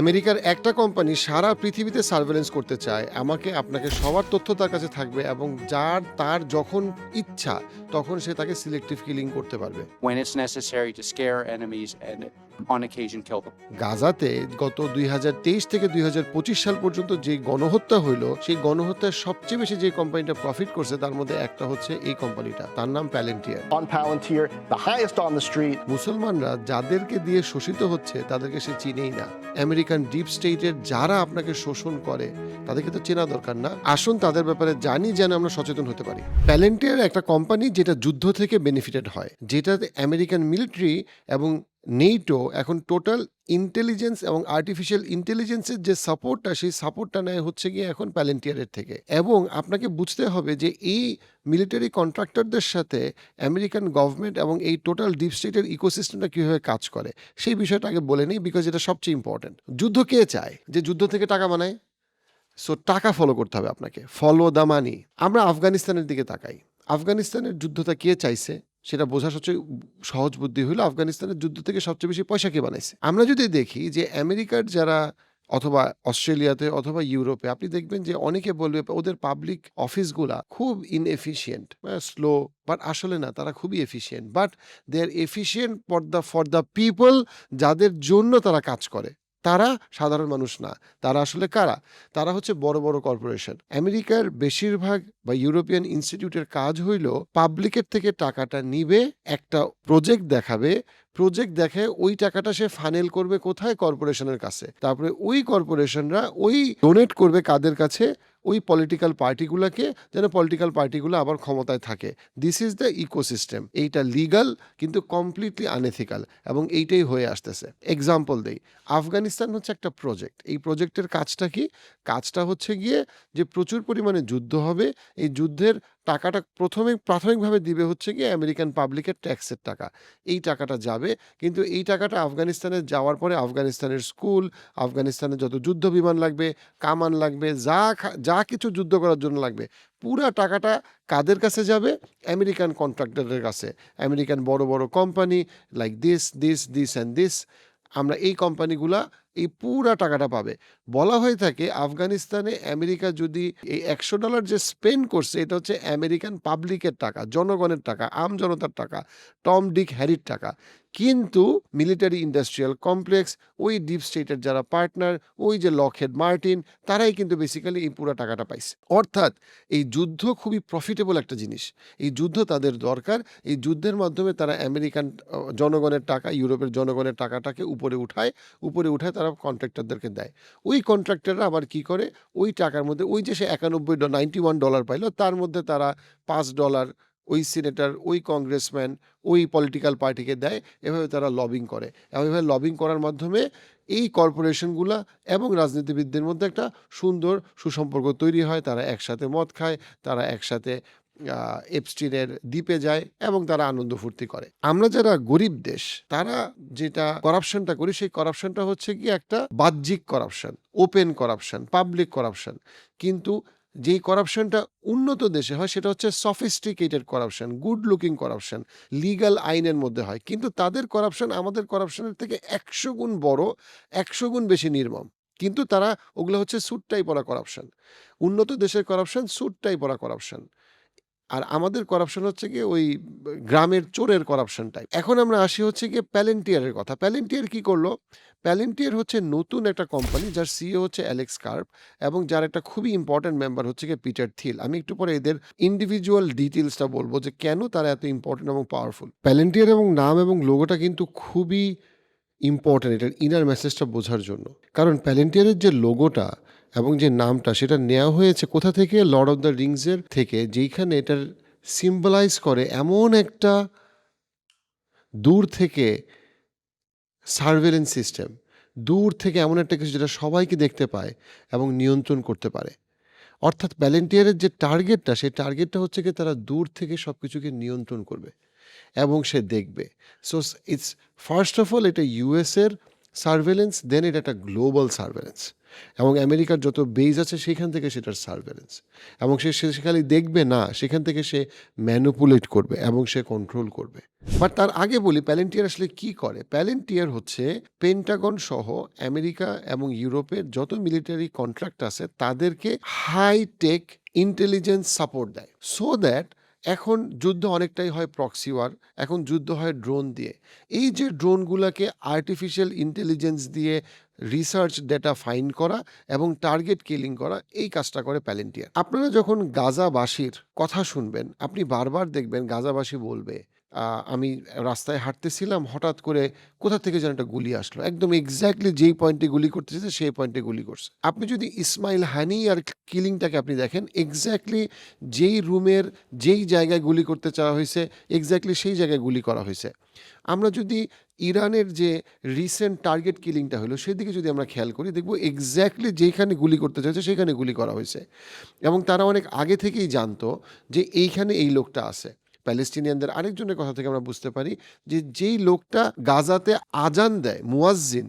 আমেরিকার একটা কোম্পানি সারা পৃথিবীতে সার্ভেলেন্স করতে চায়। আমাকে, আপনাকে সবার তথ্য তার কাছে থাকবে এবং যার, তার যখন ইচ্ছা, তখন সে তাকে সিলেক্টিভ কিলিং করতে পারবে। When it's necessary to scare enemies and on occasion kill them. গাজাতে গত দুই থেকে দুই সাল পর্যন্ত যে গণহত্যা হইল সেই গণহত্যার সবচেয়ে বেশি যে কোম্পানিটা প্রফিট করছে তার মধ্যে একটা হচ্ছে এই কোম্পানিটা। তার নাম প্যালেন্টিয়ার on Palantir, the highest on the street. মুসলমানরা যাদেরকে দিয়ে শোষিত হচ্ছে তাদেরকে সে চিনেই না। আমেরিকান ডিপ স্টেটের যারা আপনাকে শোষণ করে তাদেরকে তো চেনা দরকার না। আসুন তাদের ব্যাপারে জানি যেন আমরা সচেতন হতে পারি। প্যালেন্টিয়ার একটা কোম্পানি যেটা যুদ্ধ থেকে বেনিফিটেড হয় যেটাতে আমেরিকান মিলিটারি এবং নেইটো এখন টোটাল ইন্টেলিজেন্স এবং আর্টিফিশিয়াল ইন্টেলিজেন্সের যে সাপোর্টটা সেই সাপোর্টটা নেয় হচ্ছে গিয়ে এখন প্যালেন্টিয়ারের থেকে। এবং আপনাকে বুঝতে হবে যে এই মিলিটারি কন্ট্রাক্টরদের সাথে আমেরিকান গভর্নমেন্ট এবং এই টোটাল ডিপ স্টেটের ইকোসিস্টেমটা কীভাবে কাজ করে, সেই বিষয়টা আগে বলে নিই বিকজ এটা সবচেয়ে ইম্পর্টেন্ট যুদ্ধ কে চায়? যে যুদ্ধ থেকে টাকা বানায়? সো টাকা ফলো করতে হবে আপনাকে। ফলো দা মানি আমরা আফগানিস্তানের দিকে তাকাই। আফগানিস্তানের যুদ্ধটা কে চাইছে? সেটা বোঝা সবচেয়ে সহজ বুদ্ধি হলো আফগানিস্তানের যুদ্ধ থেকে সবচেয়ে বেশি পয়সা কে বানাইছে। আমরা যদি দেখি যে আমেরিকার যারা অথবা অস্ট্রেলিয়াতে অথবা ইউরোপে, আপনি দেখবেন যে অনেকে বলবে ওদের পাবলিক অফিসগুলা খুব ইনএফিশিয়েন্ট স্লো বাট আসলে না, তারা খুবই efficient but they are efficient for the for the people যাদের জন্য তারা কাজ করে। তারা সাধারণ মানুষ না। তারা আসলে কারা? তারা হচ্ছে বড় বড় কর্পোরেশন। আমেরিকার বেশিরভাগ বা ইউরোপিয়ান ইনস্টিটিউটের কাজ হইল পাবলিকের থেকে টাকাটা নিবে, একটা প্রজেক্ট দেখাবে। প্রজেক্ট দেখে ওই টাকাটা সে ফানেল করবে কোথায়? কর্পোরেশনের কাছে। তারপরে ওই কর্পোরেশনরা ওই ডোনেট করবে কাদের কাছে? ওই পলিটিক্যাল পার্টিগুলোকে যেন পলিটিক্যাল পার্টিগুলো আবার ক্ষমতায় থাকে। দিস ইজ দ্য ইকোসিস্টেম এইটা লিগাল কিন্তু কমপ্লিটলি আনএথিক্যাল এবং এইটাই হয়ে আসতেছে। এক্সাম্পল দেই। আফগানিস্তান হচ্ছে একটা প্রজেক্ট এই প্রজেক্টের কাজটা কি? কাজটা হচ্ছে গিয়ে যে প্রচুর পরিমাণে যুদ্ধ হবে। এই যুদ্ধের টাকাটা প্রথমে, প্রাথমিকভাবে দিবে হচ্ছে গিয়ে আমেরিকান পাবলিকের ট্যাক্সের টাকা। এই টাকাটা যাবে। কিন্তু এই টাকাটা আফগানিস্তানে যাওয়ার পরে আফগানিস্তানের স্কুল আফগানিস্তানের যত যুদ্ধ বিমান লাগবে, কামান লাগবে, যা যা কিছু যুদ্ধ করার জন্য লাগবে, পুরা টাকাটা কাদের কাছে যাবে? আমেরিকান কন্ট্রাক্টরের কাছে। আমেরিকান বড় বড় company like this this this and this আমরা এই কোম্পানিগুলা এই পুরা টাকাটা পাবে। বলা হয়ে থাকে আফগানিস্তানে আমেরিকা যদি এই একশো ডলার যে স্পেন্ড করছে, এটা হচ্ছে আমেরিকান পাবলিকের টাকা, জনগণের টাকা, আম জনতার টাকা, টম, ডিক, হ্যারির টাকা। কিন্তু মিলিটারি ইন্ডাস্ট্রিয়াল কমপ্লেক্স ওই ডিপ স্টেটের যারা পার্টনার ওই যে লকহেড মার্টিন তারাই কিন্তু বেসিক্যালি এই পুরো টাকাটা পাইছে। অর্থাৎ এই যুদ্ধ খুবই প্রফিটেবল একটা জিনিস। এই যুদ্ধ তাদের দরকার। এই যুদ্ধের মাধ্যমে তারা আমেরিকান জনগণের টাকা, ইউরোপের জনগণের টাকাটাকে উপরে উঠায় উপরে উঠায় তারা কন্ট্রাক্টরদেরকে দেয়। ওই কন্ট্রাক্টররা আবার কি করে? ওই টাকার মধ্যে, ওই যে সে একানব্বই নাইনটি ওয়ান ডলার পাইলো, তার মধ্যে তারা পাঁচ ডলার ওই সিনেটর ওই কংগ্রেসম্যান ওই পলিটিক্যাল পার্টিকে দেয়, এভাবে তারা লবিং করে। এবং এভাবে লবিং করার মাধ্যমে এই কর্পোরেশনগুলা এবং রাজনীতিবিদদের মধ্যে একটা সুন্দর সুসম্পর্ক তৈরি হয়। তারা একসাথে মদ খায়, তারা একসাথে এপস্টিনের দ্বীপে যায় এবং তারা আনন্দ ফুর্তি করে। আমরা যারা গরিব দেশ, তারা যেটা করাপশনটা করি, সেই করাপশনটা হচ্ছে কি একটা বাহ্যিক corruption open corruption public corruption কিন্তু যেই করাপশনটা উন্নত দেশে হয়, সেটা হচ্ছে sophisticated corruption good looking corruption legal আইনের মধ্যে হয়। কিন্তু তাদের করাপশন আমাদের করাপশনের থেকে একশো গুণ বড়, একশো গুণ বেশি নির্মম। কিন্তু তারা ওগুলো হচ্ছে সুটটাই পড়া করাপশন উন্নত দেশের করাপশন সুটটাই পড়া করাপশন আর আমাদের করাপশন হচ্ছে কি ওই গ্রামের চোরের করাপশন টাইপ এখন আমরা আসি হচ্ছে গিয়ে প্যালেন্টিয়ারের কথা। প্যালেন্টিয়ার কি করল? প্যালেন্টিয়ার হচ্ছে নতুন একটা কোম্পানি যার সিও হচ্ছে অ্যালেক্স কার্প এবং যার একটা খুবই ইম্পর্ট্যান্ট মেম্বার হচ্ছে গিয়ে পিটার থিল আমি একটু পরে এদের ইন্ডিভিজুয়াল ডিটেলসটা বলব যে কেন তারা এত ইম্পর্ট্যান্ট এবং পাওয়ারফুল প্যালেন্টিয়ার এবং নাম এবং লোগোটা কিন্তু খুবই ইম্পর্ট্যান্ট এটার ইনার মেসেজটা বোঝার জন্য। কারণ প্যালেন্টিয়ারের যে লোগোটা এবং যে নামটা সেটা নেওয়া হয়েছে কোথা থেকে? লর্ড অফ দ্য রিংসের থেকে, যেইখানে এটার সিম্বলাইজ করে এমন একটা দূর থেকে সার্ভেলেন্স সিস্টেম দূর থেকে এমন একটা কিছু যেটা সবাইকে দেখতে পায় এবং নিয়ন্ত্রণ করতে পারে। অর্থাৎ ভ্যালেন্টিয়ারের যে টার্গেটটা সেই টার্গেটটা হচ্ছে কি তারা দূর থেকে সব কিছুকে নিয়ন্ত্রণ করবে এবং সে দেখবে। So it's first of all এটা ইউএসের সার্ভেলেন্স দেন এটা একটা গ্লোবাল সার্ভেলেন্স এবং আমেরিকার যত বেজ আছে সেখান থেকে সেটার সার্ভেলেন্স এবং সে সে খালি দেখবে না, সেখান থেকে সে ম্যানুপুলেট করবে এবং সে কন্ট্রোল করবে। বাট তার আগে বলি প্যালেন্টিয়ার আসলে কি করে? প্যালেন্টিয়ার হচ্ছে পেন্টাগন সহ আমেরিকা এবং ইউরোপের যত মিলিটারি কন্ট্রাক্ট আছে তাদেরকে হাই টেক ইন্টেলিজেন্স সাপোর্ট দেয়। সো দ্যাট এখন যুদ্ধ অনেকটাই হয় প্রক্সি ওয়ার এখন যুদ্ধ হয় ড্রোন দিয়ে। এই যে ড্রোনগুলোকে আর্টিফিশিয়াল ইন্টেলিজেন্স দিয়ে রিসার্চ ডেটা ফাইন করা এবং টার্গেট কিলিং করা, এই কাজটা করে প্যালেন্টিয়ার আপনারা যখন গাজাবাসীর কথা শুনবেন, আপনি বারবার দেখবেন গাজাবাসী বলবে আমি রাস্তায় হাঁটতেছিলাম, হঠাৎ করে কোথা থেকে যেন একটা গুলি আসলো। একদম এক্স্যাক্টলি যেই পয়েন্টে গুলি করতে চেয়েছে সেই পয়েন্টে গুলি করছে। আপনি যদি ইসমাইল হানি আর কিলিংটাকে আপনি দেখেন এক্স্যাক্টলি যেই রুমের, যেই জায়গায় গুলি করতে চাওয়া হয়েছে এক্স্যাক্টলি সেই জায়গায় গুলি করা হয়েছে। আমরা যদি ইরানের যে রিসেন্ট টার্গেট কিলিংটা হলো, সেদিকে যদি আমরা খেয়াল করি, দেখব এক্স্যাক্টলি যেখানে গুলি করতে চাইছে, সেখানে গুলি করা হয়েছে। এবং তারা অনেক আগে থেকেই জানতো যে এইখানে এই লোকটা আছে। প্যালেস্টিনিয়ানদের আরেকজনের কথা থেকে আমরা বুঝতে পারি যে যেই লোকটা গাজাতে আজান দেয়, মুয়াজ্জিন,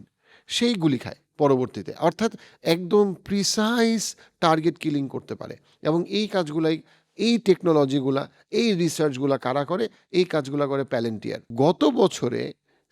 সেই গুলি খায় পরবর্তীতে। অর্থাৎ একদম প্রিসাইজ টার্গেট কিলিং করতে পারে। এবং এই কাজগুলাই, এই টেকনোলজিগুলা এই রিসার্চগুলা কারা করে? এই কাজগুলা করে প্যালেন্টিয়ার গত বছরে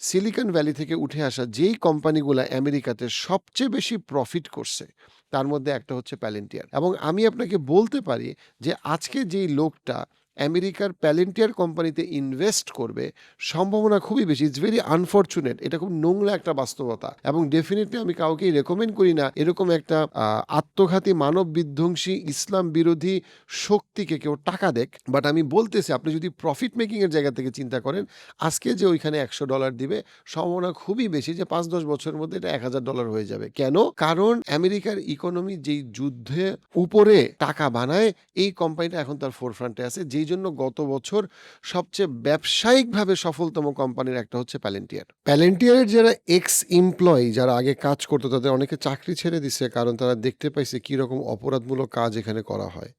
সিলিকন ভ্যালি থেকে উঠে আসা যেই কোম্পানিগুলো আমেরিকাতে সবচেয়ে বেশি প্রফিট করছে, তার মধ্যে একটা হচ্ছে প্যালেন্টিয়ার এবং আমি আপনাকে বলতে পারি যে আজকে যেই লোকটা আমেরিকার প্যালেন্টিয়ার কোম্পানিতে ইনভেস্ট করবে, সম্ভাবনা খুবই বেশি। ইটস ভেরি আনফর্চুনেট এটা খুব নোংরা একটা বাস্তবতা। এবং ডেফিনেটলি আমি কাউকেই রেকমেন্ড করি না। এরকম একটা আত্মঘাতী মানব বিধ্বংসী ইসলাম বিরোধী শক্তিকে কেউ টাকা দেখ বাট আমি বলতেছি, আপনি যদি প্রফিট মেকিংয়ের জায়গা থেকে চিন্তা করেন, আজকে যে ওইখানে একশো ডলার দিবে, সম্ভাবনা খুবই বেশি যে পাঁচ, দশ বছরের মধ্যে এটা এক হাজার ডলার হয়ে যাবে। কেন? কারণ আমেরিকার ইকোনমি যেই যুদ্ধে উপরে টাকা বানায়, এই কোম্পানিটা এখন তার ফোরফ্রন্টে আছে। যেই জন্য গত বছর সবচেয়ে ব্যবসায়িকভাবে সফলতম কোম্পানির একটা হচ্ছে প্যালেন্টিয়ার প্যালেন্টিয়ারের যারা এক্স এমপ্লয়ি যারা আগে কাজ করতো, তাদের অনেকে চাকরি ছেড়ে দিছে কারণ তারা দেখতে পাইছে কীরকম অপরাধমূলক কাজ এখানে করা হয়।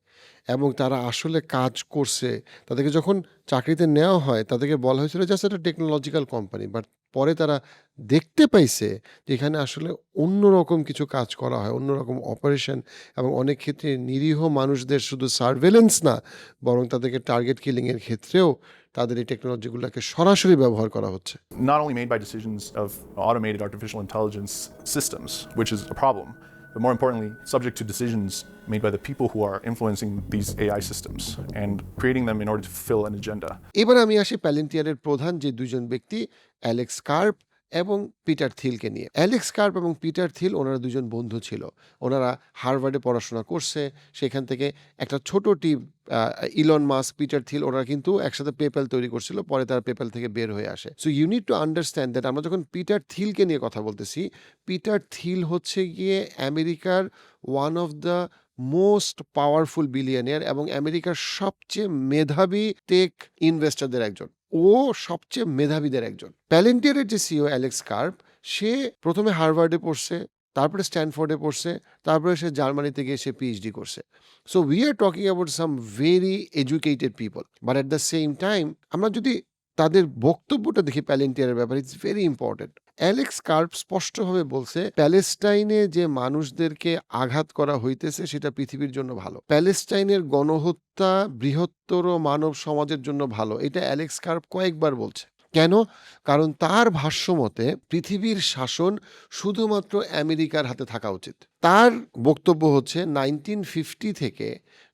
এবং তারা আসলে কাজ করছে তাদেরকে যখন চাকরিতে নেওয়া হয় তাদেরকে বলা হয়েছিল জাস্ট একটা টেকনোলজিক্যাল কোম্পানি বাট পরে তারা দেখতে পাইছে যে এখানে আসলে অন্যরকম কিছু কাজ করা হয় অন্যরকম অপারেশন এবং অনেক ক্ষেত্রে নিরীহ মানুষদের শুধু সার্ভেলেন্স না বরং তাদেরকে টার্গেট কিলিংয়ের ক্ষেত্রেও তাদের এই টেকনোলজিগুলোকে সরাসরি ব্যবহার করা হচ্ছে। Not only made by decisions of automated artificial intelligence systems, which is a problem, but more importantly, subject to decisions made by the people who are influencing these AI systems and creating them in order to fill an agenda. এবার আমি আসি প্যালেন্টিয়ারের প্রধান যে দুজন ব্যক্তি Alex Karp এবং Peter থিলকে নিয়ে অ্যালেক্স কার্প এবং পিটার থিল ওনারা দুজন বন্ধু ছিল ওনারা হার্ভার্ডে পড়াশোনা করছে সেখান থেকে একটা ছোট team Elon Musk Peter Thiel ওরা কিন্তু একসাথে পেপ্যাল তৈরি করছিল, পরে তারা পেপ্যাল থেকে বের হয়ে আসে। So you need to understand that আমরা যখন পিটার থিলকে নিয়ে কথা বলতেছি পিটার থিল হচ্ছে গিয়ে আমেরিকার one of the most powerful billionaire এবং আমেরিকার সবচেয়ে মেধাবী টেক ইনভেস্টরদের একজন। ও সবচেয়ে মেধাবীদের একজন। প্যালেন্টিয়ারের যে সিও অ্যালেক্স কার্প সে প্রথমে হার্ভার্ডে পড়ছে তারপরে স্ট্যানফোর্ডে পড়ছে, তারপরে সে জার্মানিতে গিয়ে সে পিএইচডি করছে। So we are talking about some very educated people but at the same time আমরা যদি তাদের বক্তব্যটা দেখি প্যালেন্টিয়ারের ব্যাপারে it's very important Alex Karp স্পষ্টভাবে বলছে প্যালেস্টাইনে যে মানুষদেরকে আঘাত করা হইতেছে, সেটা পৃথিবীর জন্য ভালো। প্যালেস্টাইনের গণহত্যা বৃহত্তর মানব সমাজের জন্য ভালো। এটা অ্যালেক্স কার্প কয়েকবার বলছে। কেন? কারণ তার ভাষ্যমতে পৃথিবীর শাসন শুধুমাত্র আমেরিকার হাতে থাকা উচিত। তার বক্তব্য হচ্ছে নাইনটিন ফিফটি থেকে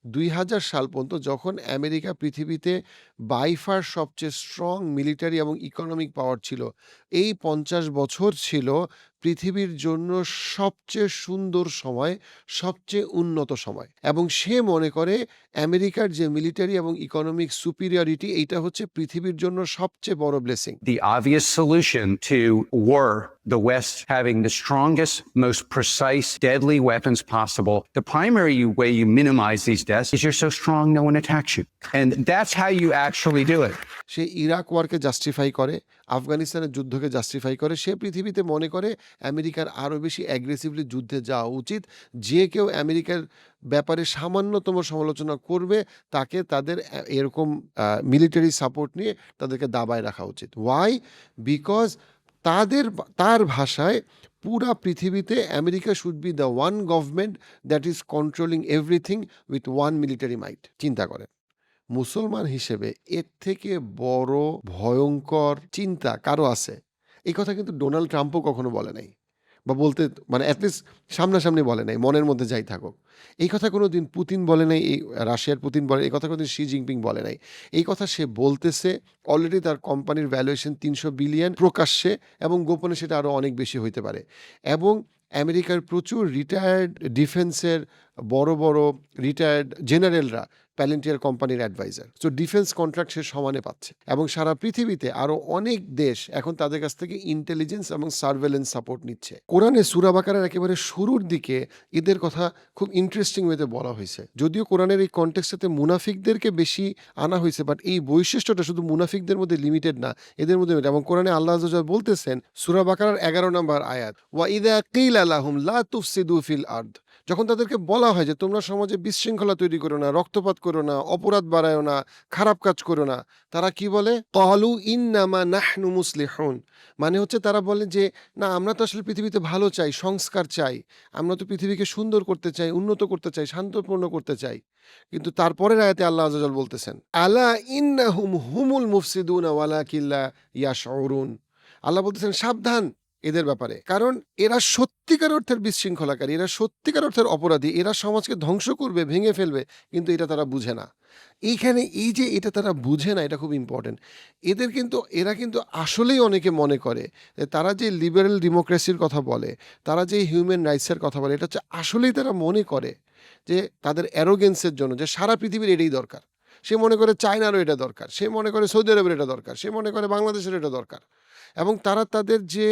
দুই হাজার সাল পর্যন্ত যখন আমেরিকা পৃথিবীতে বাইফার সবচেয়ে স্ট্রং মিলিটারি এবং ইকোনমিক পাওয়ার ছিল এই পঞ্চাশ বছর ছিল পৃথিবীর জন্য সবচেয়ে সুন্দর সময় সবচেয়ে উন্নত সময়। এবং সে মনে করে আমেরিকার যে মিলিটারি এবং ইকোনমিক সুপিরিয়রিটি এইটা হচ্ছে পৃথিবীর জন্য সবচেয়ে বড় blessing the obvious solution to war, the West having the strongest, most precise, weapons possible. The primary way you minimize these deaths is you're so strong no one attacks you. And that's how you actually do it. সে Iraq ওয়ারকে justify করে, আফগানিস্তানের যুদ্ধকে justify করে, সে পৃথিবীতে মনে করে আমেরিকার আরও বেশি অ্যাগ্রেসিভলি যুদ্ধে যাওয়া উচিত যে কেউ আমেরিকার ব্যাপারে সামান্যতম সমালোচনা করবে, তাকে তাদের এরকম মিলিটারি সাপোর্ট নিয়ে তাদেরকে দাবায় রাখা উচিত ওয়াই বিকজ তাদের তার ভাষায় পুরা পৃথিবীতে America should be the one government that is controlling everything with one military might চিন্তা করে মুসলমান হিসেবে এর থেকে বড় ভয়ঙ্কর চিন্তা কারও আছে? এই কথা কিন্তু ডোনাল্ড ট্রাম্পও কখনো বলে নাই। বা বলতে মানে অ্যাটলিস্ট সামনাসামনি বলে নাই, মনের মধ্যে যাই থাকুক। এই কথা কোনো দিন পুতিন বলে নাই, এই রাশিয়ার পুতিন বলে, এই কথা কোনো দিন শি জিনপিং বলে নাই। এই কথা সে বলতেছে অলরেডি তার কোম্পানির ভ্যালুয়েশন তিনশো বিলিয়ন প্রকাশ্যে এবং গোপনে সেটা আরও অনেক বেশি হইতে পারে। এবং আমেরিকার প্রচুর রিটায়ার্ড ডিফেন্সের বড় বড় রিটায়ার্ড জেনারেলরা প্যালেন্টিয়ার কোম্পানির অ্যাডভাইজার সো ডিফেন্স কন্ট্রাক্ট সে সমানে পাচ্ছে। এবং সারা পৃথিবীতে আরও অনেক দেশ এখন তাদের কাছ থেকে ইন্টেলিজেন্স এবং সার্ভেলেন্স সাপোর্ট নিচ্ছে। কোরআনে সুরাবাকারের একেবারে শুরুর দিকে এদের কথা খুব ইন্টারেস্টিং ওয়েতে বলা হয়েছে। যদিও কোরআনের এই কন্টেক্সটাতে মুনাফিকদেরকে বেশি আনা হয়েছে বাট এই বৈশিষ্ট্যটা শুধু মুনাফিকদের মধ্যে লিমিটেড না, এদের মধ্যে এবং কোরআনে আল্লাহ বলতেছেন সুরাবাকার এগারো নম্বর আয়াত, ওয়া ইদা কিল আলাহুম লা তুফসিদু ফিল আর্দ। যখন তাদেরকে বলা হয় যে তোমরা সমাজে বিশৃঙ্খলা তৈরি করো না, রক্তপাত করো না, অপরাধ বাড়ায়ো না, খারাপ কাজ করো না, তারা কি বলে? কলু ইন্নামা নাহনু মুসলিহুন। মানে হচ্ছে তারা বলে যে, না, আমরা তো আসলে পৃথিবীতে ভালো চাই, সংস্কার চাই। আমরা তো পৃথিবীকে সুন্দর করতে চাই, উন্নত করতে চাই, শান্তপূর্ণ করতে চাই। কিন্তু তারপরের আয়াতে আল্লাহ আজাল বলতেছেন, আলা ইন্নাহুম হুমুল মুফসিদুন ওয়ালা কিল্লা ইয়াশউরুন? আল্লাহ বলতেছেন, সাবধান এদের ব্যাপারে। কারণ এরা সত্যিকার অর্থের বিশৃঙ্খলাকারী, এরা সত্যিকার অর্থের অপরাধী, এরা সমাজকে ধ্বংস করবে, ভেঙে ফেলবে, কিন্তু এটা তারা বুঝে না। এইখানে এই যে এটা তারা বুঝে না, এটা খুব ইম্পর্টেন্ট এদের কিন্তু, এরা কিন্তু আসলেই অনেকে মনে করে তারা যে লিবারেল ডেমোক্রেসির কথা বলে, তারা যে হিউম্যান রাইটসের কথা বলে, এটা হচ্ছে আসলেই তারা মনে করে যে তাদের অ্যারোগেন্সের জন্য, যে সারা পৃথিবীর এটাই দরকার। সে মনে করে চায়নারও এটা দরকার, সে মনে করে সৌদি আরবের এটা দরকার, সে মনে করে বাংলাদেশের এটা দরকার। এবং তারা তাদের যে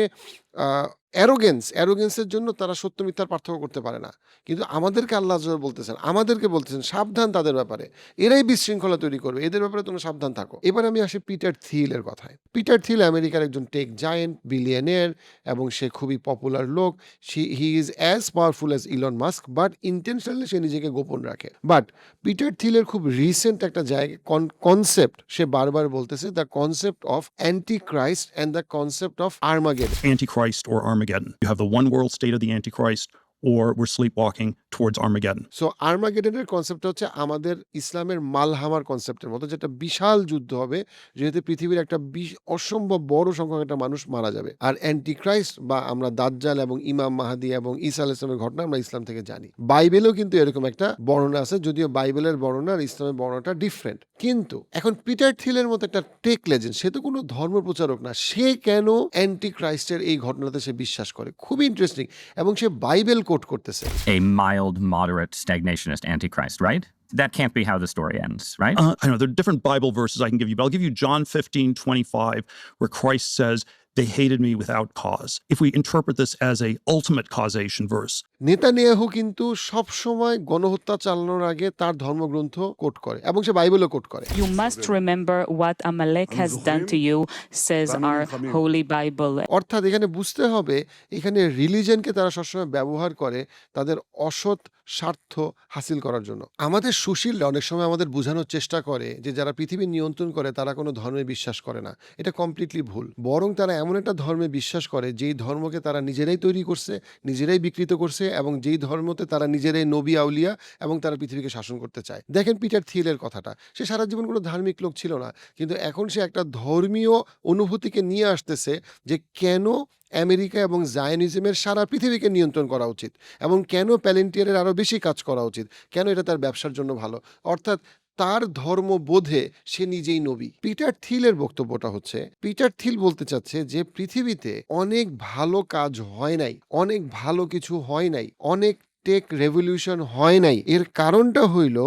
অ্যারোগেন্স অ্যারোগেন্সের জন্য তারা সত্য মিথ্যার পার্থক্য করতে পারে না। কিন্তু আমাদেরকে আল্লাহ বলতেছেন, আমাদেরকে বলতেছেন, সাবধান তাদের ব্যাপারে। এরাই বিশৃঙ্খলা তৈরি করবে। এদের ব্যাপারে তোমরা সাবধান থাকো। এবার আমি আসি পিটার থিলের কথায়। পিটার থিল আমেরিকার একজন টেক জায়েন্ট বিলিয়নের এবং সে খুবই পপুলার লোক। See he is as powerful as Elon Musk but intentionally সে নিজেকে গোপন রাখে। বাট পিটার থিলের খুব রিসেন্ট একটা জায়গা কনসেপ্ট সে বারবার বলতেছে the concept of Antichrist and the concept of Armageddon Antichrist or Armageddon. You have the one world state of the Antichrist, or we're sleepwalking towards Armageddon. So আর্মাগেডনের কনসেপ্ট হচ্ছে আমাদের ইসলামের মালহামার কনসেপ্টের মতো, যেটা বিশাল যুদ্ধ হবে, যেহেতু পৃথিবীর একটা অসম্ভব বড় সংখ্যক একটা মানুষ মারা যাবে। আর অ্যান্টি বা আমরা দাজ্জাল এবং ইমাম মাহাদি এবং ঈসা আল ঘটনা আমরা ইসলাম থেকে জানি। বাইবেলেও কিন্তু এরকম একটা বর্ণনা আছে, যদিও বাইবেলের বর্ণনা আর ইসলামের বর্ণনাটা ডিফারেন্ট কিন্তু এখন পিটার থিলের মতো একটা টেক লেজেন্ড সে তো কোনো ধর্ম প্রচারক না, সে কেন অ্যান্টি ক্রাইস্টের এই ঘটনাতে সে বিশ্বাস করে? খুবই ইন্টারেস্টিং এবং সে বাইবেল কোট করতেছে a mild, moderate stagnationist antichrist, right? That can't be how the story ends, right? Uh, I know there are different Bible verses I can give you, but I'll give you John 15, 25, where Christ says, They hated me without cause. If we interpret this as a ultimate causation verse, Netanyahu কিন্তু সব সময় গণহত্যা চালানোর আগে তার ধর্মগ্রন্থ quote করে এবং সে বাইবেলও কোট করে। You must remember what Amalek has done to you, says our Holy Bible. অর্থাৎ এখানে বুঝতে হবে এখানে রিলিজনকে তারা সবসময় ব্যবহার করে তাদের অসৎ স্বার্থ হাসিল করার জন্য। আমাদের সুশীলরা অনেক সময় আমাদের বোঝানোর চেষ্টা করে যে যারা পৃথিবী নিয়ন্ত্রণ করে তারা কোনো ধর্মে বিশ্বাস করে না। এটা কমপ্লিটলি ভুল। বরং তারা এমন একটা ধর্মে বিশ্বাস করে, যেই ধর্মকে তারা নিজেরাই তৈরি করছে, নিজেরাই বিকৃত করছে এবং যেই ধর্মতে তারা নিজেরাই নবী, আউলিয়া এবং তারা পৃথিবীকে শাসন করতে চায়। দেখেন পিটার থিলের কথাটা, সে সারা জীবন কোনো ধার্মিক লোক ছিল না, কিন্তু এখন সে একটা ধর্মীয় অনুভূতিকে নিয়ে আসতেছে যে কেন আমেরিকা এবং জায়নিজমের সারা পৃথিবীকে নিয়ন্ত্রণ করা উচিত এবং কেন প্যালেন্টিয়ারের আরও বেশি কাজ করা উচিত, কেন এটা তার ব্যবসার জন্য ভালো? অর্থাৎ তার ধর্ম বোধে সে নিজেই নবী। পিটার থিলের বক্তব্যটা হচ্ছে, পিটার থিল বলতে চাচ্ছে যে পৃথিবীতে অনেক ভালো কাজ হয় নাই, অনেক ভালো কিছু হয় নাই, অনেক টেক রেভলিউশন হয় নাই। এর কারণটা হইল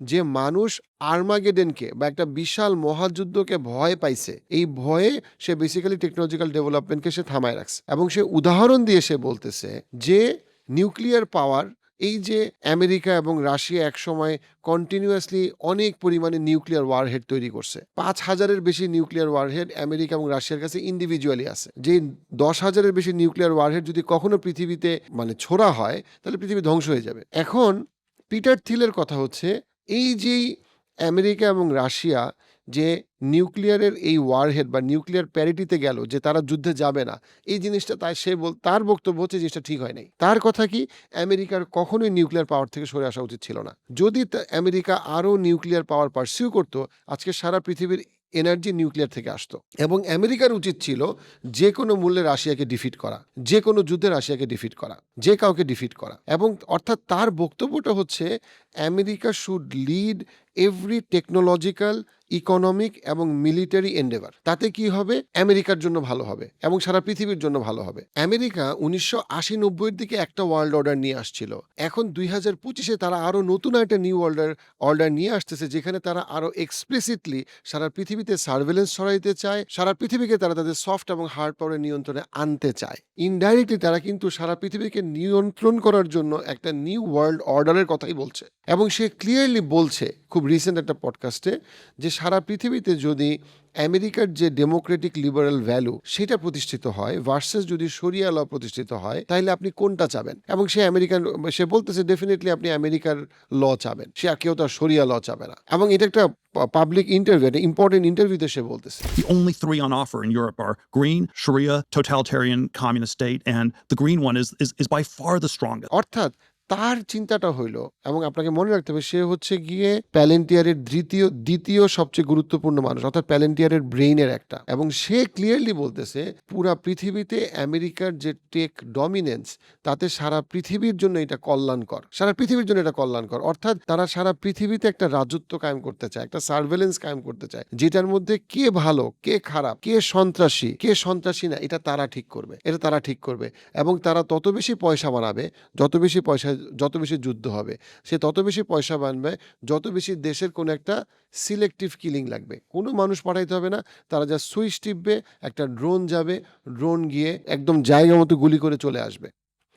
যে মানুষ আর্মাগেডেনকে বা একটা বিশাল মহাযুদ্ধকে ভয় পাইছে। এই ভয়ে সে বেসিক্যালি টেকনোলজিক্যাল ডেভেলপমেন্টকে সে থামায় রাখছে। এবং সে উদাহরণ দিয়ে সে বলতেছে যে নিউক্লিয়ার পাওয়ার এই যে আমেরিকা এবং রাশিয়া একসময় কন্টিনিউয়াসলি অনেক পরিমাণে নিউক্লিয়ার ওয়ারহেড তৈরি করছে। পাঁচ হাজারের বেশি নিউক্লিয়ার ওয়ারহেড আমেরিকা এবং রাশিয়ার কাছে ইন্ডিভিজুয়ালি আছে। যে দশ হাজারের বেশি নিউক্লিয়ার ওয়ারহেড যদি কখনো পৃথিবীতে মানে ছোড়া হয়, তাহলে পৃথিবী ধ্বংস হয়ে যাবে। এখন পিটার থিলের কথা হচ্ছে, এই যেই আমেরিকা এবং রাশিয়া যে নিউক্লিয়ারের এই ওয়ারহেড বা নিউক্লিয়ার প্যারিটিতে গেল যে তারা যুদ্ধে যাবে না, এই জিনিসটা তাই সে বল, তার বক্তব্য হচ্ছে জিনিসটা ঠিক হয় নাই। তার কথা কি, আমেরিকার কখনোই নিউক্লিয়ার পাওয়ার থেকে সরে আসা উচিত ছিল না। যদি আমেরিকা আরও নিউক্লিয়ার পাওয়ার পার্সিউ করতো, আজকে সারা পৃথিবীর এনার্জি নিউক্লিয়ার থেকে আসতো। এবং আমেরিকার উচিত ছিল যে কোনো মূল্যে রাশিয়াকে ডিফিট করা, যে কোনো যুদ্ধে রাশিয়াকে ডিফিট করা, যে কাউকে ডিফিট করা। এবং অর্থাৎ তার বক্তব্যটা হচ্ছে, America should lead every technological economic এবং মিলিটারি এন্ডেভার তাতে কি হবে? আমেরিকার জন্য ভালো হবে এবং সারা পৃথিবীর জন্য ভালো হবে। আমেরিকা উনিশশো আশি নব্বইয়ের দিকে একটা ওয়ার্ল্ড অর্ডার নিয়ে আসছিল। এখন দুই হাজার পঁচিশে তারা আরও নতুন একটা নিউ অর্ডার অর্ডার নিয়ে আসতেছে যেখানে তারা আরও এক্সপ্লিসিটলি সারা পৃথিবীতে সার্ভেলেন্স ছড়াইতে চায়, সারা পৃথিবীকে তারা তাদের সফট এবং হার্ড পাওয়ারের নিয়ন্ত্রণে আনতে চায়। ইনডাইরেক্টলি তারা কিন্তু সারা পৃথিবীকে নিয়ন্ত্রণ করার জন্য একটা নিউ ওয়ার্ল্ড অর্ডারের কথাই বলছে। এবং সে ক্লিয়ারলি বলছে খুব রিসেন্ট একটা পডকাস্টে যে সারা পৃথিবীতে যদি আমেরিকার যে ডেমোক্রেটিক লিবারাল ভ্যালু সেটা প্রতিষ্ঠিত হয় ভার্সেস যদি সরিয়া ল প্রতিষ্ঠিত হয় তাহলে আপনি কোনটা চাবেন? এবং সে আমেরিকান সে বলতেছে ডেফিনেটলি আপনি আমেরিকার ল চাবেন। সে আর কেউ তার সরিয়া ল চাবে না। এবং এটা একটা পাবলিক ইন্টারভিউ একটা ইম্পর্টেন্ট ইন্টারভিউতে সে বলতেছে। The only three on offer in Europe are green, Sharia, totalitarian communist state, and the green one is, is, is by far the strongest. অর্থাৎ তার চিন্তাটা হইল এবং আপনাকে মনে রাখতে হবে, সে হচ্ছে গিয়ে প্যালেন্টিয়ারের দ্বিতীয় দ্বিতীয় সবচেয়ে গুরুত্বপূর্ণ মানুষ, অর্থাৎ প্যালেন্টিয়ারের ব্রেইনের একটা। এবং সে ক্লিয়ারলি বলতেছে, পুরা পৃথিবীতে আমেরিকার যে টেক ডমিনেন্স তাতে সারা পৃথিবীর জন্য এটা কল্যাণকর। সারা পৃথিবীর জন্য এটা কল্যাণকর। অর্থাৎ তারা সারা পৃথিবীতে একটা রাজত্ব কায়েম করতে চায়, একটা সার্ভেলেন্স কায়েম করতে চায়, যেটার মধ্যে কে ভালো, কে খারাপ, কে সন্ত্রাসী কে সন্ত্রাসী না, এটা তারা ঠিক করবে, এটা তারা ঠিক করবে। এবং তারা তত বেশি পয়সা বানাবে যত বেশি পয়সা যত বেশি যুদ্ধ হবে, সে তত বেশি পয়সা বানবে যত বেশি দেশের কোনো একটা সিলেক্টিভ কিলিং লাগবে। কোনো মানুষ পাঠাইতে হবে না, তারা যা সুইচ টিপবে, একটা ড্রোন যাবে ড্রোন গিয়ে একদম জায়গা মতো গুলি করে চলে আসবে।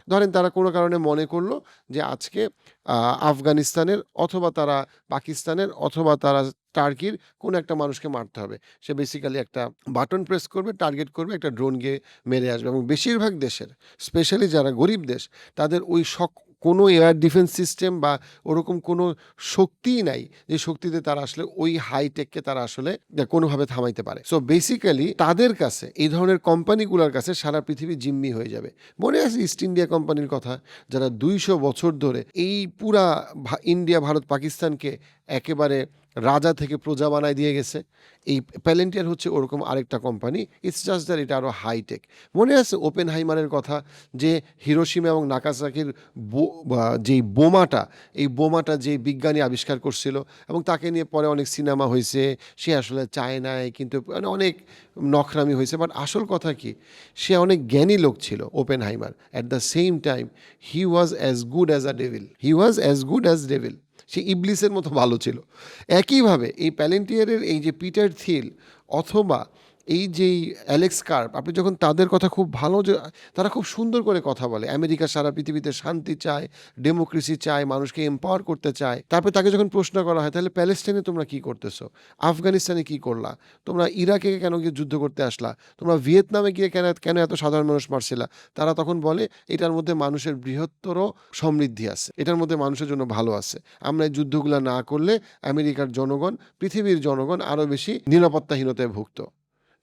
ধরেন তারা কোনো কারণে মনে করল যে আজকে আফগানিস্তানের অথবা তারা পাকিস্তানের অথবা তারা টার্কির কোনো একটা মানুষকে মারতে হবে। সে বেসিক্যালি একটা বাটন প্রেস করবে টার্গেট করবে, একটা ড্রোন গিয়ে মেরে আসবে। এবং বেশিরভাগ দেশের স্পেশালি যারা গরিব দেশ, তাদের ওই শক কোনো এয়ার ডিফেন্স সিস্টেম বা ওরকম কোনো শক্তিই নাই যে শক্তিতে তারা আসলে ওই হাইটেককে তারা আসলে কোনোভাবে থামাইতে পারে। সো বেসিক্যালি তাদের কাছে, এই ধরনের কোম্পানিগুলোর কাছে সারা পৃথিবী জিম্মি হয়ে যাবে। মনে আছে ইস্ট ইন্ডিয়া কোম্পানির কথা? যারা দুইশো বছর ধরে এই পুরা ইন্ডিয়া ভারত, পাকিস্তানকে একেবারে রাজা থেকে প্রজা বানায় দিয়ে গেছে। এই প্যালেন্টিয়ার হচ্ছে ওরকম আরেকটা কোম্পানি ইটস জাস্ট দ্যাট এটা আরও হাইটেক মনে আছে ওপেন হাইমারের কথা যে হিরোশিমা এবং নাকাসাকির যেই বোমাটা, এই বোমাটা যে বিজ্ঞানী আবিষ্কার করছিল এবং তাকে নিয়ে পরে অনেক সিনেমা হয়েছে, সে আসলে চায় নাই কিন্তু মানে অনেক নখরামি হয়েছে বাট আসল কথা কি, সে অনেক জ্ঞানী লোক ছিল Oppenheimer at the same time he was as good as a devil he was as good as devil সে ইবলিসের মতো ভালো ছিল। একইভাবে এই প্যালেন্টিয়ারের এই যে পিটার থিল অথবা এই যেই অ্যালেক্স কার্প আপনি যখন তাদের কথা খুব ভালো যে, তারা খুব সুন্দর করে কথা বলে। আমেরিকা সারা পৃথিবীতে শান্তি চায় ডেমোক্রেসি চায়, মানুষকে এম্পাওয়ার করতে চায়। তারপরে তাকে যখন প্রশ্ন করা হয়, তাহলে প্যালেস্টাইনে তোমরা কি করতেছো? আফগানিস্তানে কি করলা? তোমরা ইরাকে কেন গিয়ে যুদ্ধ করতে আসলা? তোমরা ভিয়েতনামে গিয়ে কেন কেন এত সাধারণ মানুষ মারছিলা? তারা তখন বলে, এটার মধ্যে মানুষের বৃহত্তর সমৃদ্ধি আছে। এটার মধ্যে মানুষের জন্য ভালো আছে। আমরা এই যুদ্ধগুলো না করলে আমেরিকার জনগণ, পৃথিবীর জনগণ আরও বেশি নিরাপত্তাহীনতায় ভুগত।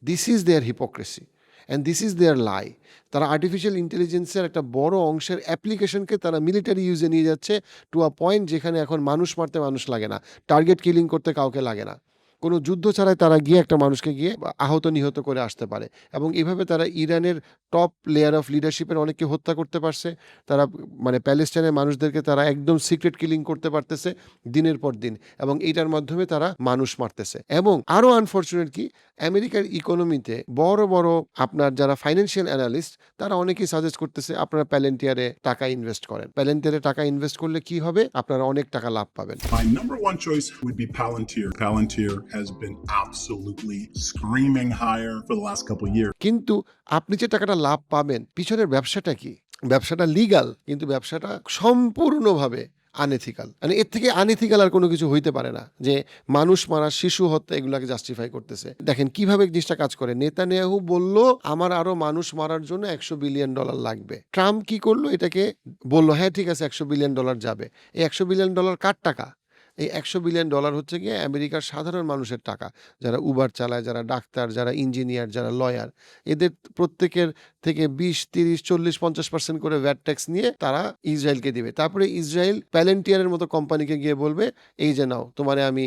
This is their hypocrisy and this is their lie তারা আর্টিফিশিয়াল ইন্টেলিজেন্সের একটা বড় অংশের অ্যাপ্লিকেশনকে তারা মিলিটারি ইউজে নিয়ে যাচ্ছে টু আ পয়েন্ট যেখানে এখন মানুষ মারতে মানুষ লাগে না। টার্গেট কিলিং করতে কাউকে লাগে না। কোনো যুদ্ধ ছাড়াই তারা গিয়ে একটা মানুষকে গিয়ে আহত নিহত করে আসতে পারে। এবং এভাবে তারা ইরানের টপ লেয়ার অফ লিডারশিপের অনেককে হত্যা করতে পারছে। তারা মানে প্যালেস্টাইনের মানুষদেরকে তারা একদম সিক্রেট কিলিং করতে পারতেছে দিনের পর দিন। এবং এইটার মাধ্যমে তারা মানুষ মারতেছে। এবং আরও আনফর্চুনেট কি, আমেরিকার ইকোনমিতে বড় বড় আপনার যারা ফাইন্যান্সিয়াল অ্যানালিস্ট তারা অনেকেই সাজেস্ট করতেছে আপনারা প্যালেন্টিয়ারে টাকা ইনভেস্ট করেন। প্যালেন্টিয়ারে টাকা ইনভেস্ট করলে কি হবে? আপনারা অনেক টাকা লাভ পাবেন। My number one choice would be Palantir. Palantir has been absolutely screaming higher for the last couple years. কিন্তু আপনি যে টাকাটা লাভ পাবেন, পিছনের ব্যবসাটা কি? ব্যবসাটা লিগাল কিন্তু ব্যবসাটা সম্পূর্ণভাবে আনএথিক্যাল মানে এর থেকে আনএথিক্যাল আর কোনো কিছু হইতে পারে না। যে মানুষ মারা, শিশু হত্যা এগুলাকে জাস্টিফাই করতেছে। দেখেন কীভাবে জিনিসটা কাজ করে। নেতা নেতানিয়াহু বলল, আমার আরও মানুষ মারার জন্য একশো বিলিয়ন ডলার লাগবে। ট্রাম্প কি করল? এটাকে বলল হ্যাঁ ঠিক আছে, একশো বিলিয়ন ডলার যাবে। এই একশো বিলিয়ন ডলার কার টাকা? এই একশো বিলিয়ন ডলার হচ্ছে গিয়ে আমেরিকার সাধারণ মানুষের টাকা। যারা উবার চালায়, যারা ডাক্তার, যারা ইঞ্জিনিয়ার, যারা লয়ার, এদের প্রত্যেকের থেকে বিশ, তিরিশ, চল্লিশ, পঞ্চাশ পার্সেন্ট করে ভ্যাট ট্যাক্স নিয়ে তারা ইসরায়েলকে দিবে। তারপরে ইসরায়েল প্যালেন্টিয়ারের মতো কোম্পানিকে গিয়ে বলবে, এই যে নাও, তোমারে আমি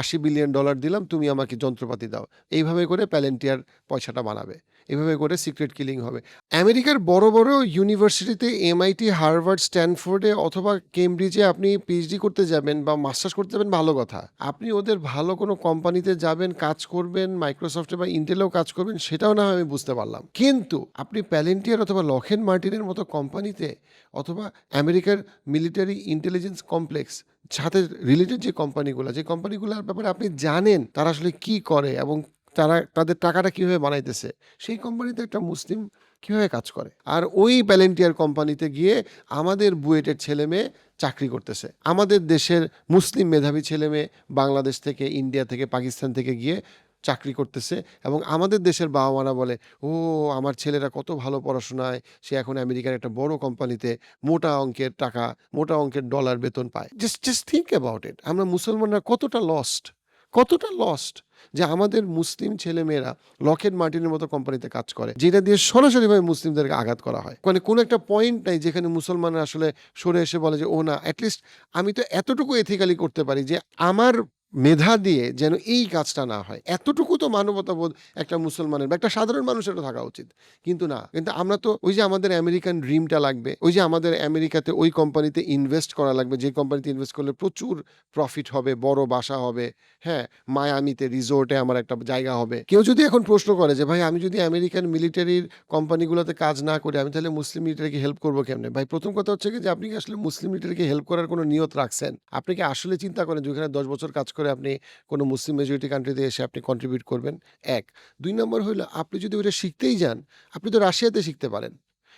আশি বিলিয়ন ডলার দিলাম, তুমি আমাকে যন্ত্রপাতি দাও। এইভাবে করে প্যালেন্টিয়ার পয়সাটা বানাবে। এভাবে করে সিক্রেট কিলিং হবে। আমেরিকার বড় বড় ইউনিভার্সিটিতে এমআইটি হার্ভার্ড স্ট্যানফোর্ডে অথবা কেমব্রিজে আপনি পিএইচডি করতে যাবেন বা মাস্টার্স করতে যাবেন, ভালো কথা। আপনি ওদের ভালো কোনো কোম্পানিতে যাবেন, কাজ করবেন মাইক্রোসফটে বা ইন্টেলেও কাজ করবেন, সেটাও না আমি বুঝতে পারলাম। কিন্তু আপনি প্যালেন্টিয়ার অথবা লখেন মার্টিনের মতো কোম্পানিতে অথবা আমেরিকার মিলিটারি ইন্টেলিজেন্স কমপ্লেক্স সাথে রিলেটেড যে কোম্পানিগুলো যে কোম্পানিগুলোর ব্যাপারে আপনি জানেন, তারা আসলে কি করে এবং তারা তাদের টাকাটা কীভাবে বানাইতেছে? সেই কোম্পানিতে একটা মুসলিম কীভাবে কাজ করে? আর ওই প্যালেন্টিয়ার কোম্পানিতে গিয়ে আমাদের বুয়েটের ছেলে মেয়ে চাকরি করতেছে। আমাদের দেশের মুসলিম মেধাবী ছেলে মেয়ে বাংলাদেশ থেকে, ইন্ডিয়া থেকে, পাকিস্তান থেকে গিয়ে চাকরি করতেছে এবং আমাদের দেশের বাবা মারা বলে, ও, আমার ছেলেরা কত ভালো পড়াশোনায়, সে এখন আমেরিকার একটা বড় কোম্পানিতে মোটা অঙ্কের টাকা, মোটা অঙ্কের ডলার বেতন পায়। Just just think about it আমরা মুসলমানরা কতটা লস্ট কতটা লস্ট যে আমাদের মুসলিম ছেলেমেয়েরা লকেট মার্টিনের মতো কোম্পানিতে কাজ করে, যেটা দিয়ে সরাসরিভাবে মুসলিমদেরকে আঘাত করা হয়। মানে কোনো একটা পয়েন্ট নাই যেখানে মুসলমানরা আসলে সরে এসে বলে যে ও না অ্যাটলিস্ট আমি তো এতটুকু এথিক্যালি করতে পারি যে আমার মেধা দিয়ে যেন এই কাজটা না হয়। এতটুকু তো মানবতাবোধ একটা মুসলমানের বা একটা সাধারণ মানুষেরও থাকা উচিত। কিন্তু না, কিন্তু আমরা তো ওই যে আমাদের আমেরিকান ড্রিমটা লাগবে, ওই যে আমাদের আমেরিকাতে ওই কোম্পানিতে ইনভেস্ট করা লাগবে, যে কোম্পানিতে ইনভেস্ট করলে প্রচুর প্রফিট হবে, বড় বাসা হবে হ্যাঁ মায়ামিতে, রিসোর্টে আমার একটা জায়গা হবে। কেউ যদি এখন প্রশ্ন করে যে, ভাই, আমি যদি আমেরিকান মিলিটারির কোম্পানিগুলোতে কাজ না করি, আমি তাহলে মুসলিম মিলিটারিকে হেল্প করব কেমনে? ভাই, প্রথম কথা হচ্ছে কি যে, আপনি কি আসলে মুসলিম মিলিটারিকে হেল্প করার কোনো নিয়ত রাখছেন? আপনি কি আসলে চিন্তা করেন যে, ওখানে দশ বছর কাজ করে আপনি কোনো মুসলিম মেজরিটি কান্ট্রিতে এসে আপনি কন্ট্রিবিউট করবেন। এক। দুই নম্বর হইল, আপনি যদি ওটা শিখতেই যান, আপনি তো রাশিয়াতে শিখতে পারেন।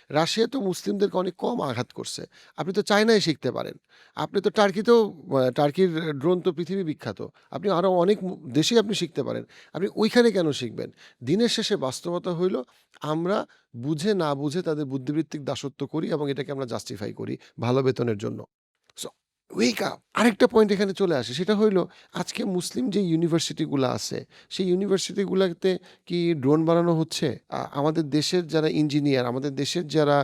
রাশিয়া তো মুসলিমদেরকে অনেক কম আঘাত করছে। আপনি তো চায়নায় শিখতে পারেন। আপনি তো টার্কিতেও টার্কির ড্রোন তো পৃথিবী বিখ্যাত। আপনি আরও অনেক দেশেই আপনি শিখতে পারেন। আপনি ওইখানে কেন শিখবেন? দিনের শেষে বাস্তবতা হইল, আমরা বুঝে না বুঝে তাদের বুদ্ধিবৃত্তিক দাসত্ব করি এবং এটাকে আমরা জাস্টিফাই করি ভালো বেতনের জন্য। ওয়েক আপ আরেকটা পয়েন্ট এখানে চলে আসে, সেটা হইল আজকে মুসলিম যে ইউনিভার্সিটিগুলো আছে, সেই ইউনিভার্সিটিগুলোতে কি ড্রোন বানানো হচ্ছে? আমাদের দেশের যারা ইঞ্জিনিয়ার আমাদের দেশের যারা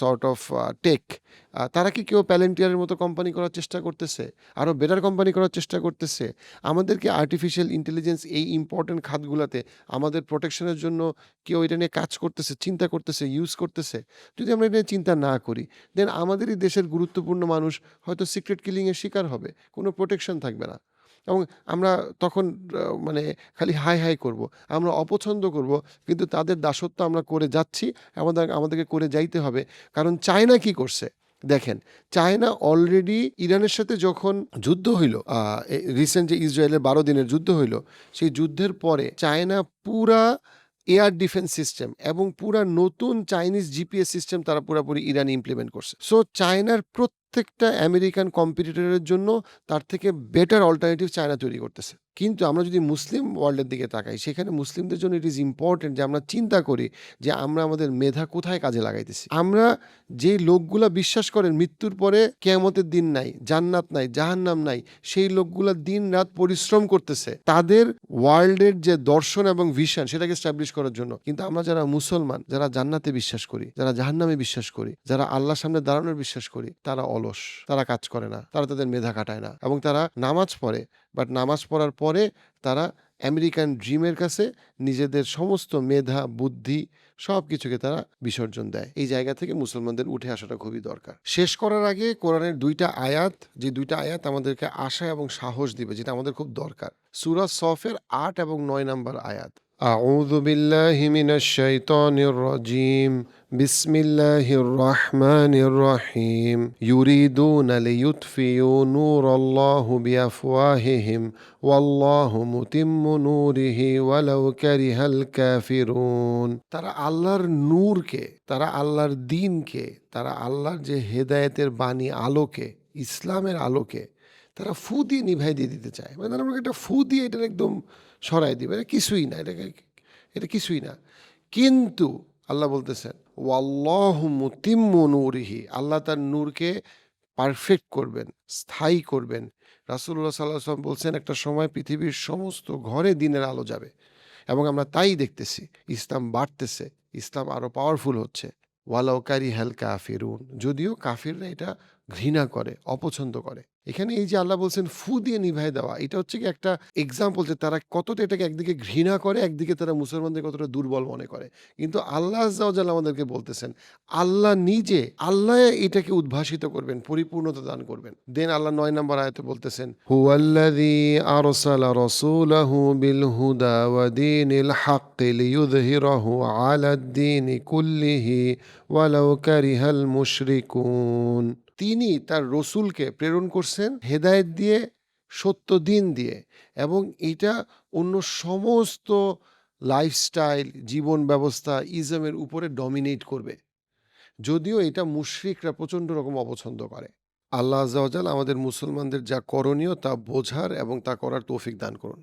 সর্ট অফ টেক তারা কি কেউ প্যালেন্টিয়ারের মতো কোম্পানি করার চেষ্টা করতেছে? আরও বেটার কোম্পানি করার চেষ্টা করতেছে? আমাদেরকে আর্টিফিশিয়াল ইন্টেলিজেন্স এই ইম্পর্টেন্ট খাতগুলোতে আমাদের প্রোটেকশনের জন্য কেউ এটা নিয়ে কাজ করতেছে, চিন্তা করতেছে ইউজ করতেছে? যদি আমরা এটা নিয়ে চিন্তা না করি দেন আমাদেরই দেশের গুরুত্বপূর্ণ মানুষ হয়তো সিক্রেট কিলিংয়ের শিকার হবে, কোনো প্রোটেকশন থাকবে না। এবং আমরা তখন মানে খালি হাই হাই করব। আমরা অপছন্দ করব, কিন্তু তাদের দাসত্ব আমরা করে যাচ্ছি, আমাদের, আমাদেরকে করে যাইতে হবে। কারণ চায়না কি করছে? দেখেন, চায়না অলরেডি ইরানের সাথে যখন যুদ্ধ হইল রিসেন্ট যে ইসরায়েলের বারো দিনের যুদ্ধ হইল, সেই যুদ্ধের পরে চায়না পুরা এয়ার ডিফেন্স সিস্টেম এবং পুরা নতুন চাইনিজ জিপিএস সিস্টেম তারা পুরোপুরি ইরানে ইমপ্লিমেন্ট করছে। সো চায়নার প্রত্যেকটা আমেরিকান কম্পিটিটরের জন্য তার থেকে বেটার অল্টারনেটিভ চায়না তৈরি করতেছে। কিন্তু আমরা যদি মুসলিম ওয়ার্ল্ডের দিকে তাকাই, সেখানে মুসলিমদের জন্য ইট ইজ ইম্পর্টেন্ট যে আমরা চিন্তা করি যে আমরা আমাদের মেধা কোথায় কাজে লাগাইতেছি। আমরা যে লোকগুলা বিশ্বাস করেন মৃত্যুর পরে কেয়ামতের দিন নাই, জান্নাত নাই, জাহান্নাম নাই, সেই লোকগুলা দিন রাত পরিশ্রম করতেছে, তাদের ওয়ার্ল্ডের যে দর্শন এবং ভিশন সেটাকে স্টাবলিশ করার জন্য। কিন্তু আমরা যারা মুসলমান, যারা জান্নাতে বিশ্বাস করি, যারা জাহান্নামে বিশ্বাস করি, যারা আল্লাহ সামনে দাঁড়ানোর বিশ্বাস করি, তারা অলস, তারা কাজ করে না, তারা তাদের মেধা কাটায় না এবং তারা নামাজ পড়ে বাট নামাজ পড়ার পরে তারা আমেরিকান ড্রিমের কাছে নিজেদের সমস্ত মেধা, বুদ্ধি সব কিছুকে তারা বিসর্জন দেয়। এই জায়গা থেকে মুসলমানদের উঠে আসাটা খুবই দরকার। শেষ করার আগে কোরআনের দুইটা আয়াত, যে দুইটা আয়াত আমাদেরকে আশা এবং সাহস দিবে, যেটা আমাদের খুব দরকার। সুরা সফের আট এবং নয় নম্বর আয়াত। أعوذ بالله من الشيطان الرجيم بسم الله الرحمن الرحيم يريدون ليطفئوا نور الله بأفواههم والله متم نوره ولو كره الكافرون তারা আল্লাহর নূরকে তারা আল্লাহর দিনকে তারা আল্লাহর যে হেদায়েতের বাণী আলোকে ইসলামের আলোকে তারা ফু দিয়ে নিভাই দিয়ে দিতে চায় মানে তারা আমাকে একটা ফু দিয়ে এটা একদম সরাই দিবে। এটা কিছুই না এটাকে এটা কিছুই না। কিন্তু আল্লাহ বলতেছেন, ওয়াল্লাহ মুতিম্মু নূরিহি আল্লাহ তার নূরকে পারফেক্ট করবেন, স্থায়ী করবেন। রাসুল্লাহ সাল্লাহ বলছেন, একটা সময় পৃথিবীর সমস্ত ঘরে দিনের আলো যাবে এবং আমরা তাই দেখতেছি, ইসলাম বাড়তেছে, ইসলাম আরও পাওয়ারফুল হচ্ছে। ওয়ালাউকারি হেল কাফিরুন যদিও কাফিররা এটা ঘৃণা করে, অপছন্দ করে। এখানে এই যে আল্লাহ বলছেন, ফু দিয়ে নিভাই দেওয়া এটা হচ্ছে কি একটা এক্সাম্পল যে তারা কতটা এটাকে একদিকে ঘৃণা করে, একদিকে তারা মুসলমানদের কতটা দুর্বল মনে করে। কিন্তু আল্লাহ আজ্জাওয়াজাল আমাদেরকে বলতেছেন, আল্লাহ নিজে, আল্লাহ এটাকে উদ্ভাসিত করবেন, পরিপূর্ণতা দান করবেন। দেন আল্লাহ নয় নম্বর আয়তে বলতেছেন, হুয়াল্লাযী আরসালা রাসূলাহু বিল হুদা ওয়া দীনিল হাক্কি লিইয়ুযহিরাহু আলাদ-দীনি কুল্লিহি ওয়ালাউ কারিহাল মুশরিকুন। তিনি তার রসুলকে প্রেরণ করছেন হেদায়েত দিয়ে, সত্য দিন দিয়ে এবং এটা অন্য সমস্ত লাইফস্টাইল জীবন ব্যবস্থা ইজমের উপরে ডমিনেট করবে। যদিও এটা মুশরিকরা প্রচণ্ড রকম অপছন্দ করে। আল্লাহ আজ্জাওয়াজাল আমাদের মুসলমানদের যা করণীয় তা বোঝার এবং তা করার তৌফিক দান করুন।